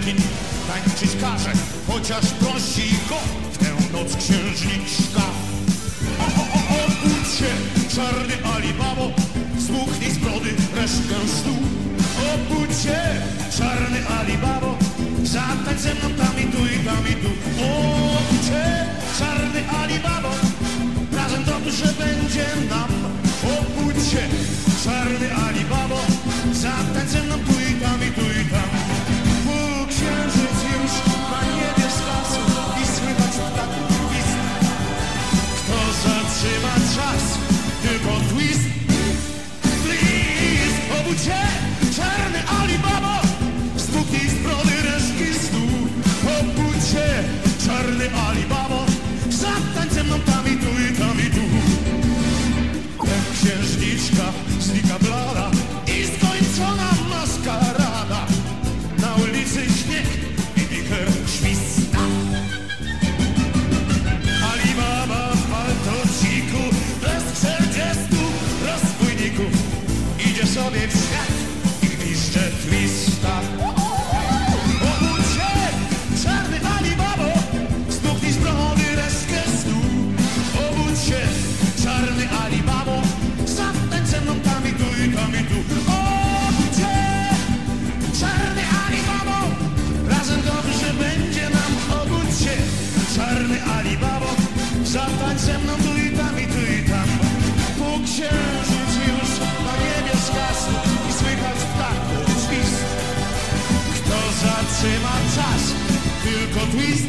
Arlekin tańczyć każe, chociaż prosi go w tę noc księżniczka. O, o, o, obudź się, czarny Alibabo, zmuchnij z brody resztkę stół. Obudź się, czarny Alibabo, zatań ze mną tam i tu i tam i tu. Obudź się, czarny Alibabo, razem dobrze będzie nam. Obudź się, czarny Alibabo, księżniczka znika blada i skończona maskarada. Na ulicy śnieg i wicher śwista. Alibaba w paltociku bez czterdziestu rozbójników idzie sobie w świat Alibabo, zatań ze mną tu i tam i tu i tam. Pół księżyc już na niebie zgasł i słychać ptaków świst. Kto zatrzyma czas? Tylko twist